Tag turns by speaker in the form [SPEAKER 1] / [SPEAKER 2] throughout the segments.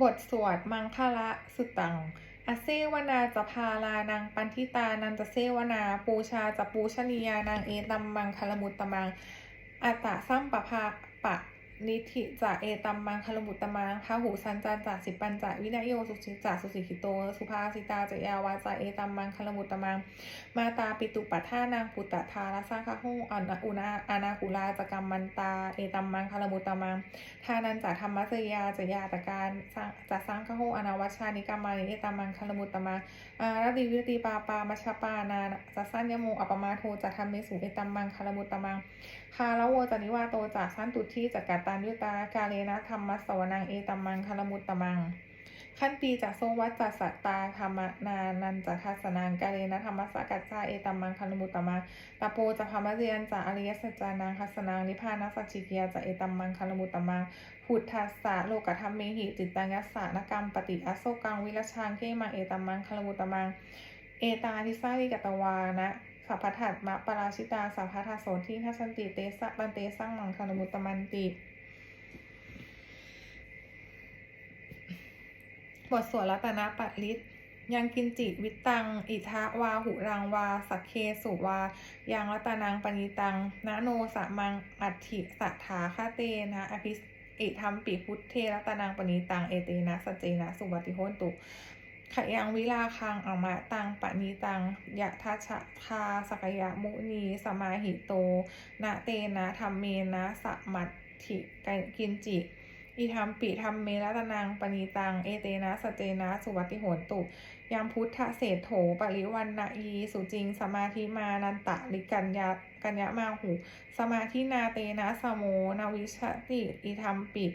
[SPEAKER 1] บทสวดมังคละสุตังอเซวนาจะพาลานังปันทิตานันจะเซวนา ปูชาจะปูชนียานางเอตัมมังคลมุตตมังอัตตะสัมปะภาปะ นิธิจะเอตัมมังคลมุตตมังพาหูสันจันจะสิปัญจะวินโยสุสิจะสุสิกิโต สุภาสิตาจะยาวาจะเอตัมมังคลมุตตมัง มาตาปิตุปัฏฐานางปุตตะทาราสาคาหูอันอุณาอานาคุลาจกรรมมันตา เอตัมมังคลมุตตมัง ทานันจะธรรมะจยาจะยาตการสร้างจะสร้างขโหอนาวัชานิกรรมานิเอตามังคลมุตตมาอารดีวิตีปาปามัชปานาจะสั้นยโมอัปมาโทจะทำเมสุเอตัมมังคลมุตตมัง คาละโวจะนิวาโตจะสั้นตุที่จะกัตตันยุตากาเลนะธรรมะสวนังเอตัมมังคลมุตตมัง ขั้นปีจากโซวัตจัสสตาธรรมนานันจะทัสนังกาเลนะธรรมสกัจจาเอตัมมังคลมุตตมังตาโปจะพามะเรียนจะอริยสัจจานังคัสนังนิพพานัสสจิกิยาจะเอตัมมังคลมุตตมังพุทธัสสะโลกธรรมเมหิจิตตังยัสสะนกรรมปฏิอโศกังวิรชางเขมังเอตัมมังคลมุตตมัง เอตาทิสาริกตวานะ สัพพทัตมะปราชิตา สัพพทัสโสทิทัสันติเตสะบันเตสังมังคลมุตตมันติ บทสวดรัตนปริตยังกินจิวิตัง อิทะวาหุรังวา สักเคสุวา ยังรัตนังปณิตังนะโนสะมัง อัติสัทธาคาเตนะอภิสอิธรรมปิพุทธเทรัตนังปณิตัง เอเตนะสเจนะ สุวัติโหนตุ ขยังวิลาคังอมะตังปณิตังยะทัชะทาสกยะมุนีสมาหิโตนะเตนะธรรมเมนะสะมัตถิกินจิอิธรรมปิธรรมเมรัตนังปณีตัง เอเตนะสเจนะ สุวัติโหนตุยามพุทธเศรษโถปริวันนะยีสุจิง สมาธิมานันตะลิกัญญากัญญามาหู สมาธินาเตนะสโมนาวิชติ อิธรรมปิ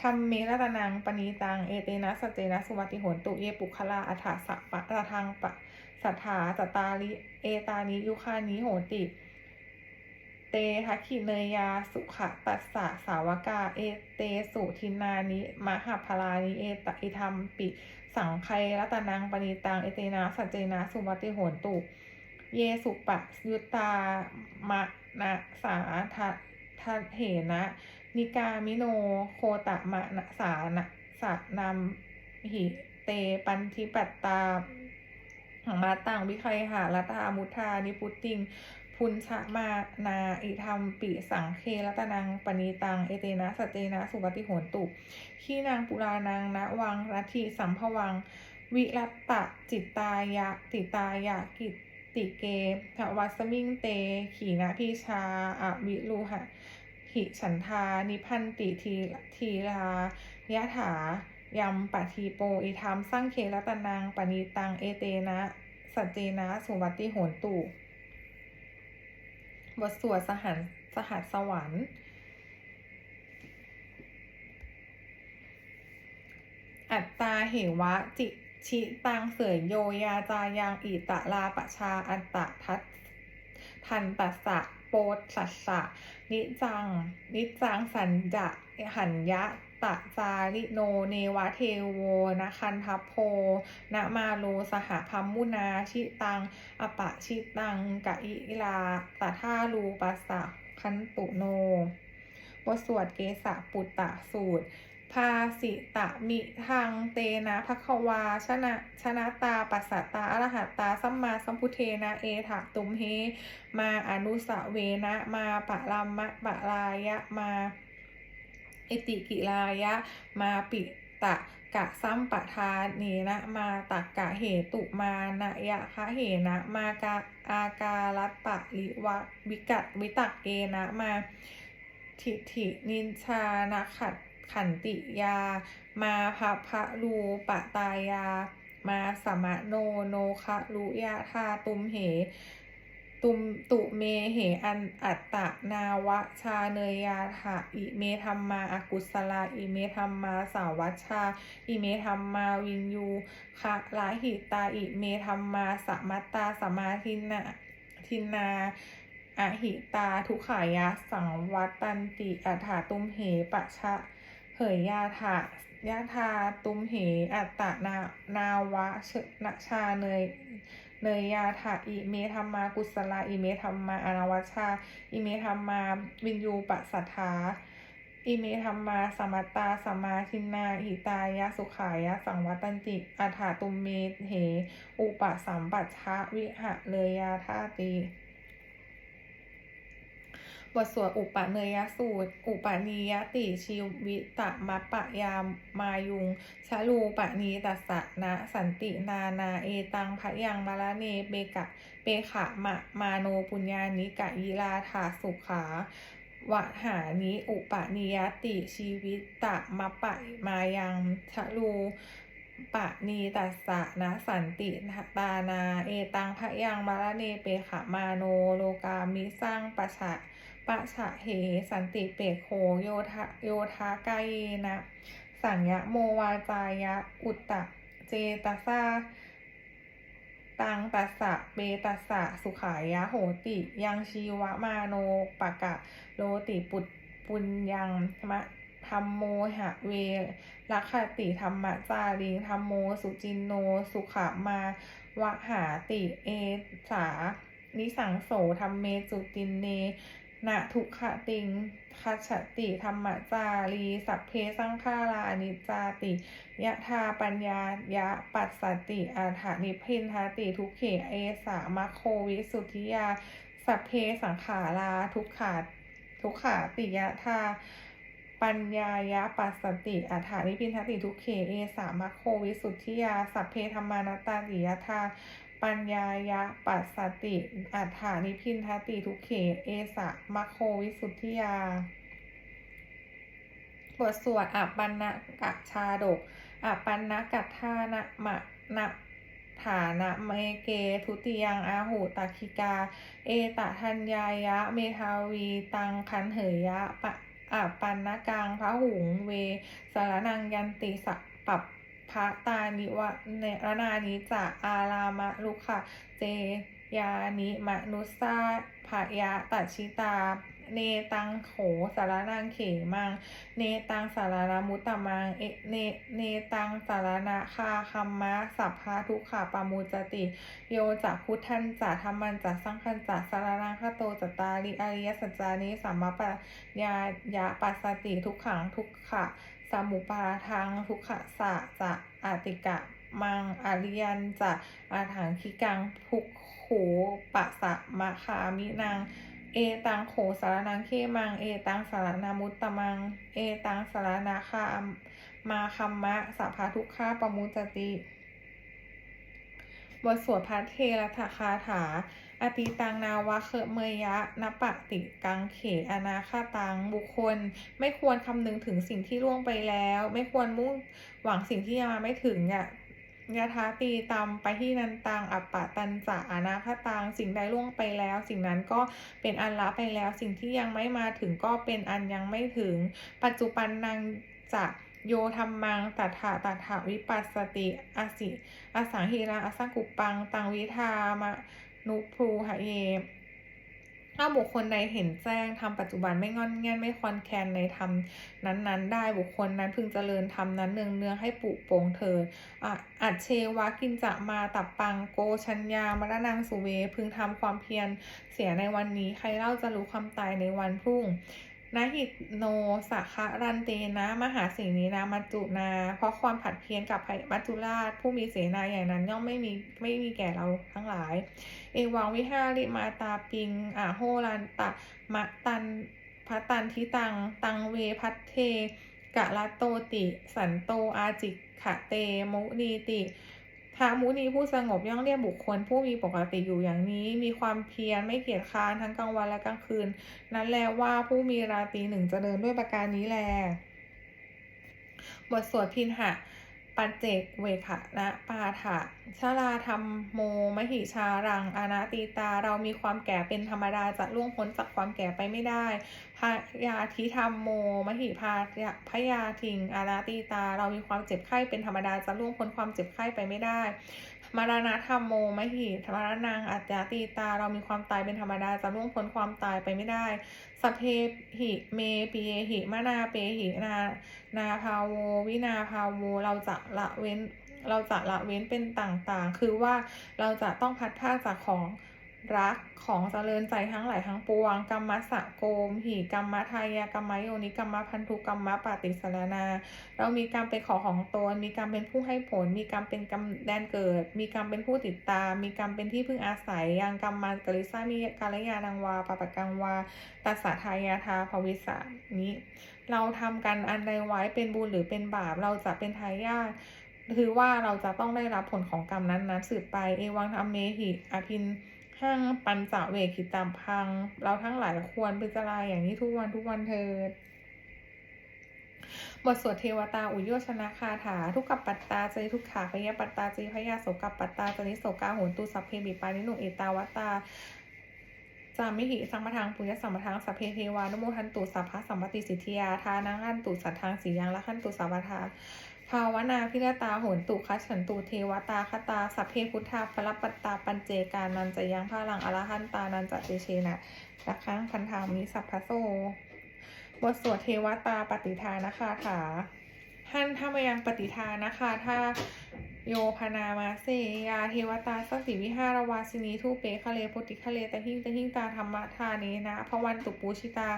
[SPEAKER 1] ธรรมเมรัตนังปณีตัง เอเตนะสจเจนะสุวัติโหนตุเยปุคลาอัฏฐสัปะระทังปะสัทธาจตาลิเอตานิยุคานิโหติ เตทักขิเนยาสุขะตัสสะสาวกา เอเตสุทินานิมหาพลานิเอตอิธรรมปิ สังไครัตนังปณิตัง เอเตนะสัจเจนะสุวัติโหนตุ เยสุปะยุตตามะนะสาทัทัเหนะ นิกามิโนโคตะมะนะสานะสะนำหิเตปันทิปัตตาหังมาตังวิคัยหารัตามุทานิพุตติง พุนชะมานาอิธรรมปิสังเครัตนังปณีตัง เอเตนะสเจนะสุปฏิโหนตุขีนางปุรานังนะวังรัติสัมภวัง วิรัตตะจิตตายะติตายะกิตติเกทวัสมิงเต ขีนาพิชาอวิลูหะ หิฉันทา นิพันติทีทีลายะถายัมปะทีโปอิธรรมสร้างเครัตนังปณีตัง เอเตนะ สัจเจนะ สุวัติโหนตุ บทสวดสหันสหัสสวรรค์อัตตาเหวะจิชิตังเสยโยยาจายังอิตะลาปะชาอันตะทัตทันตัสสะ โปตสัสสะ นิจัง นิจังสันจะหันยะตะจาริโนเนวะเทโวนะคันทัพโพนะมาโลสหพัมมุนาชิตัง อปะชิตังกะอิลาตะท่ารูปัสสะคันตุโนบทสวดเกสะปุตตะสูตร ภาสิตะมิทังเตนะภควาชนะชนะตาปัสสตาอรหัตตาสัมมาสัมพุเทนะเอถะตุมเฮมาอนุสเวนะมาปะลัมมะปะลายะมาอิติกิลายะมาปิตะกะซัมปะทาเนนะมาตักกะเหตุมานะยะคะเหนะมากาอากาลัตปะลิวะวิกัตวิตักเกนะมาทิถินินชานะขัด ขันติยา มาภะพะรูปะตายา มาสมะโนโนคะรุยะธาตุมเห ตุมตุเมเหอันอัตตะนาวะชาเนยยาถะอิเมธรรมาอากุศลาอิเมธรรมาสาวัชชา อิเมธรรมาวินยูคะลาหิตาอิเมธรรมาสมัตตาสมาทินาทินาอหิตาทุขายะสังวัตตันติอัฏฐาตุมเหปะชะ เหยยาถะยะธาตุมเห อัตตนานาวะชนะชาเนยเนยยาถะอิเมธรรมากุศลาอิเมธรรมาอนาวัชชา อิเมธรรมาวินยูปัสสัทธาอิเมธัมมาสมมตตาสมาทินนาหิตายะสุขายะสังวัตันติอัฏฐาตุมเมเห อุปสัมปัชชะวิหะเลยาธาติ บทสวดอุปเนยสูตร อุปนิยติชีวิตะมัปปะยามมายุงชะลูปะนีตัสสะนะสันตินานาเอตังพะยังมาละเนเบกะเปขะมะมาโนปุญญานิกะยิลาถาสุขาวะหานิอุปนิยติชีวิตะมัปะมายังชะลูปะนีตัสสะนะสันติตานา เอตังพะยังมาละเนเปขะมาโนโลกามิสร้างปะชะ ปะฉะเห สันติเปกโคโยทะโยทากายนะ สัญญะโมวาจายะ อุตตะ เจตสาตังตัสสะเบตัสสะสุขายะโหติ ยังชีวะมาโนปะกะ โลติปุตปุญญังมะธรรมโมหะเวลัคคติธรรมจารีธรรมโมสุจินโนสุขามาวะหาติเอสานิสังโสธรรมเมจุตินเน นะทุกขติงคัจติธรรมจารีสัพเพสังขารานิจาติยะธาปัญญายะปัสสติอาถานิพพินทาติทุกเขเอสามะโควิสุทธิยา สัพเพสังขาราทุกขาทุกขาติยะธาปัญญายะปัสสติอาถานิพพินทติทุกเขเอสามะโควิสุทธิยา สัพเพธรรมานัตตาติยะธา ปัญญายะปัสสติอัฏฐานิพินทติทุเข เอสะมะโควิสุทธิยา บทสวดอัปปันนกัชาดก อัปปันนกัตทานะมะนะฐานะเมเกทุติยังอาหูตัคิกา เอตทัญญายะ เมทาวีตังคันเหยยะปะอัปปันนกังพระหุงเวสารนังยันติสัปปับ พระตานิวะเนรนานิจะอารามะลุขะเจยานิมนุสาภยะตัชิตา เนตังโขสารนังเขมัง เนตังสารนามุตตมัง เอเนเนตังสารนาคาคัมมะสัพพาทุขาปามูจติ โยจะพุทธันจะธรรมันจะสังคันจะสารนังคโตจตาริอริยสัจจานิสัมมาปะญายะปัสสติทุกขังทุกขะสมุปาทังทุกขะสะจะอาติกะมังอริยันจะอาถังคิกังภุกขูปะสะมะคามินาง เอตังโขสารนังเคมัง เอตังสารนามุตตมัง เอตังสารนาคามาคัมมะสัพพะทุกขาปมุจติ บทสวดพระเทระทคาถา อติตังนาวะเคเมยะนปะติกังเขอนาคาตังบุคคล ไม่ควรคำนึงถึงสิ่งที่ล่วงไปแล้ว ไม่ควรมุ่งหวังสิ่งที่ยังมาไม่ถึงอะ ยะทาตีตามไปที่นันตัง อัปปะตันจะอนาคตัง สิ่งใดล่วงไปแล้ว สิ่งนั้นก็เป็นอันละไปแล้ว สิ่งที่ยังไม่มาถึงก็เป็นอันยังไม่ถึง ปัจจุบันนางจะโยธรรมังตัถาตัถาวิปัสสติอสิอสังหิราอสังกุปัง ตังวิธามะนุพูหะเย ถ้าบุคคลใดเห็นแจ้งทำปัจจุบันไม่งอนแง่นไม่คอนแคนในธรรมนั้นๆ ได้บุคคลนั้นพึงเจริญธรรมนั้นเนืองเนืองให้ปุโปรงเถิดอะอัจเชวะกินจะมาตับปังโกชัญญามรณังสุเว พึงทำความเพียรเสียในวันนี้ใครเล่าจะรู้ความตายในวันพรุ่ง นาหิตโนสัคะรันเตนะ มหาเสนีนามัจจุนา เพราะความผัดเพี้ยนกับมัจจุราชผู้มีเสนาอย่างนั้น ย่อมไม่มีไม่มีแก่เราทั้งหลาย เอวังวิหาริมาตาปิงอาโหรันตะมะตันพัตันทิตัง ตังเวพัทเทกะละโตติ สันโตอาจิกขะเต มุนีติ พระมุนีผู้สงบย่อมเรียกบุคคล ผู้มีปกติอยู่อย่างนี้ มีความเพียรไม่เกียจคร้านทั้งกลางวันและกลางคืน นั้นแลว่าผู้มีราตรีหนึ่งจเจริญด้วยประการนี้แลบทสวดพินหะ ปัจเจกเวขะนะปาถะชาลาธรรมโมมหิชารังอนาตีตา เรามีความแก่เป็นธรรมดาจะล่วงพ้นจากความแก่ไปไม่ได้พยาธิธรรมโมมหิพาพยาทิงอานาตีตา เรามีความเจ็บไข้เป็นธรรมดาจะล่วงพ้นความเจ็บไข้ไปไม่ได้ มารณะธรรมโมไม่หิมรณังอัจจตีตาเรามีความตายเป็นธรรมดาจะล่วงพ้นความตายไปไม่ได้สเพหิเมปีเยหิมานาเปหินานาภาโว วินาภาโว เราจะละเว้น เราจะละเว้นเป็นต่างๆ คือว่าเราจะต้องพัดพาจากของ รักของเจริญใจทั้งหลายทั้งปวง กรรมสะโกม หิกรรมทายากรรมโยนิกรรมพันธุกรรมปฏิสารนา เรามีกรรมเป็นของของตน มีกรรมเป็นผู้ให้ผล มีกรรมเป็นกรรมแดนเกิด มีกรรมเป็นผู้ติดตาม มีกรรมเป็นที่พึ่งอาศัยยังกรรมมันกริสามีกาลยานังวาปปะกังวาตัสสะทายาทาภวิสานี้ เราทำกันอันใดไว้เป็นบุญหรือเป็นบาป เราจะเป็นทายาทคือว่าเราจะต้องได้รับผลของกรรมนั้นนั้นสืบไป เอวังธรรมเมหิอภิน ห้างปัญจเวคิตามพัง เราทั้งหลายควรพิจารณาอย่างนี้ทุกวันทุกวันเถิดบทสวดเทวตาอุโยชนะคาถา ทุกขปัตตาเจทุกขาพยาปัตตาเจพยาโสกปัตตาจนิโสกาโหนตุสัพเพบิปานิโนเอตาวตาจามิหิสัมปทางปุญญสัมปทางสัพเพเทวานุโมทันตุสัพพะสัมปติสิทธิยาทานังขันตุสัทธางสียังละขันตุสัพพทา ภาวนาพิรตาโหนตุคัฉันตุเทวตาคตา สัพเพพุทธาพลปัตตาปัญเจกานันจะยังพาลังอรหันตานันจะเตเชนะละครั้งพันธามิสัพพะโซ บทสวดเทวตาปฏิทานะคะถา หันถ้ามยังปฏิทานะคะ ถ้าโยพนามาเซยาเทวตาสสิวิหารวาสินีทูเปคะเลพุติคะเลตะหิงตะหิงตาธรรมทาเนนะพวันตุปูชิตา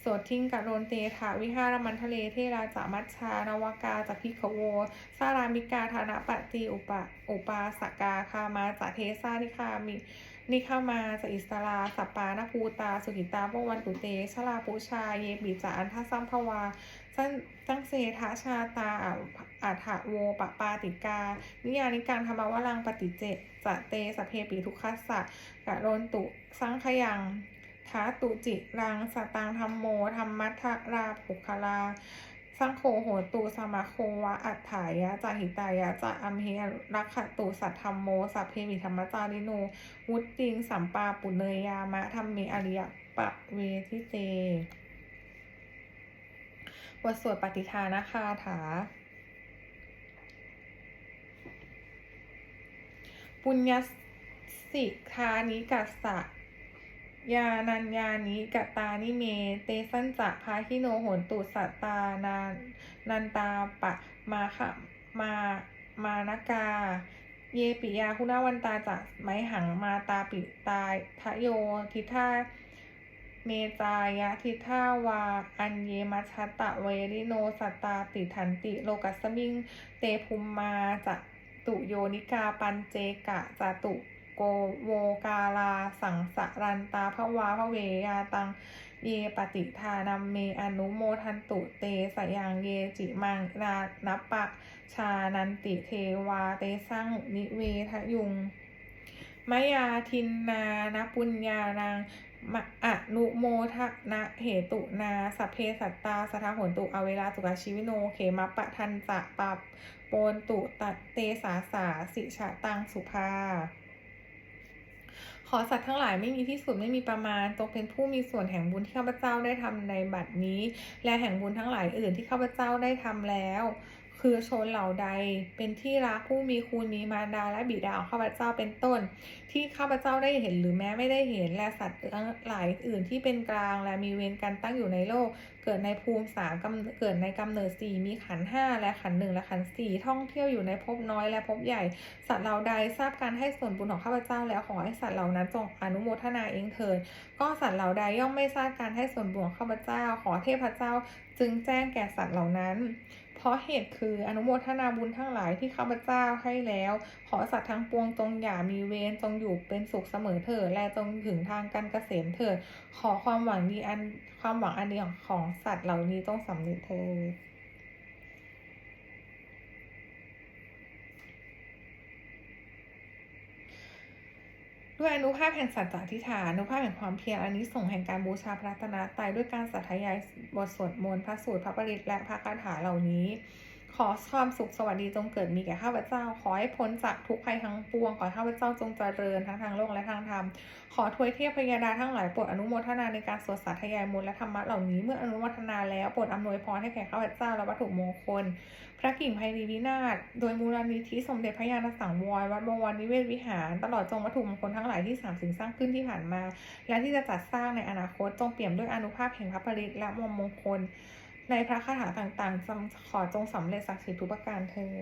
[SPEAKER 1] โสดทิ้งกะโรนเตถาวิหารมันทะเลเทราจามัชชานวากาจพิขโวสารามิกาธานะปฏิอุปะอุปาสกาคามาจะเทสานิคามินิเข้ามาสอิสราสปานภูตา สุหิตาพวันตุเตชลาปุชาเยบิจาอันทัสัมภวา สันจังเสทะชาตาอัฏฐโวปปาติกา นิยานิการธรรมวรังปฏิเจจะเตสพเพปิทุกขัสสะกะโรนตุสังขยังท้าตุจิรังสตังธรรมโมธรรมัทราภุคลาสังโฆโหตูสมาโควะอัฏฐายะจาหิตายะจะอัมเหรักขตุสัทธรรมโมสัพเพมิธรรมจาริโนวุตติงสัมปาปุเนยยามะธรรมเมอริยปะเวทิเต บทสวดปฏิทานาคาถา ปุญญสิคานิกัสสะยานัญญานิกตานิเม เตสันจะพาหิโนโหนตุสัตตานานันตาปะมาขะมามานกา เยปิยาคุณาวันตาจะไมหังมาตาปิตายทะโยทิท่า เมจายะทิท่าวา อันเยมัชตะเวริโนสัตตาติทันติโลกัสมิง เตภุมมาจะตุโยนิกาปันเจกะจตุโกโวกาลา สังสรันตาภวาภเวยาตัง เยปฏิทานัมเมอนุโมทันตุเตสยังเยจิมังนานัปปะชานันติเทวาเตสังนิเวทยุงมยาทินนานปุญญานัง มะอนุโมทนะเหตุนาสัพเพสัตตาสทาหนตุอเวลาสุกาชิวิโนเขมะปะทันจะปับโปนตุตะเตสาสาสิชะตังสุภา ขอสัตว์ทั้งหลายไม่มีที่สุดไม่มีประมาณจงเป็นผู้มีส่วนแห่งบุญที่ข้าพเจ้าได้ทำในบัดนี้ และแห่งบุญทั้งหลายอื่นที่ข้าพเจ้าได้ทำแล้ว คือชนเหล่าใด เป็นที่รักผู้มีคุณมีมารดาและบิดาของข้าพเจ้าเป็นต้น ที่ข้าพเจ้าได้เห็นหรือแม้ไม่ได้เห็นและสัตว์หลายอื่นที่เป็นกลางและมีเวรกันตั้งอยู่ในโลก เกิดในภูมิสามเกิดในกำเนิดสี่มีขันห้าและขันหนึ่งและขันสี่ท่องเที่ยวอยู่ในภพน้อยและภพใหญ่ สัตว์เหล่าใดทราบการให้ส่วนบุญของข้าพเจ้าแล้วขอให้สัตว์เหล่านั้นจงอนุโมทนาเองเถิดก็สัตว์เหล่าใดย่อมไม่ทราบการให้ส่วนบุญของข้าพเจ้า ขอเทพเจ้า จึงแจ้งแก่สัตว์เหล่านั้น ราะเหตุคืออนุโมทนาบุญทั้งหลายที่ข้าพเจ้าให้แล้ว ขอสัตว์ทั้งปวงจงอย่ามีเวรจงอยู่เป็นสุขเสมอเถิดและจงถึงทางการเกษมเถิดขอความหวังดีอันความหวังอันดีของของสัตว์เหล่านี้ต้องสำเร็จเถิด ด้วยอนุภาพแห่งสัจจะทิฏฐานอนุภาพแห่งความเพียรอันนี้ส่งแห่งการบูชาพระรัตนตรัยด้วยการสัทยายบทสวดมนต์พระสูตรพระปริตและพระคาถาเหล่านี้ ขอความสุขสวัสดีจงเกิดมีแก่ข้าพเจ้า ขอให้พ้นจากทุกภัยทั้งปวง ขอให้ข้าพเจ้าจงเจริญทั้งทางโลกและทางธรรม ขอทวยเทพพยาดาทั้งหลายโปรดอนุโมทนาในการสวดสาธยายมนต์และธรรมะเหล่านี้เมื่ออนุโมทนาแล้วโปรดอำนวยพรให้แก่ข้าพเจ้าและวัตถุมงคล พระกิ่งไพรีวินาศโดยมูลนิธิสมเด็จพระญาณสังวรวัดบวรนิเวศวิหาร ตลอดจงวัตถุมงคลทั้งหลายที่สามสิ่งสร้างขึ้นที่ผ่านมา และที่จะจัดสร้างในอนาคตจงเปี่ยมด้วยอนุภาพแห่งพระปริตและมงมงคล ในพระคาถาต่างๆจงขอจงสำเร็จศักดิ์สิทธิ์ทุกประการเธอ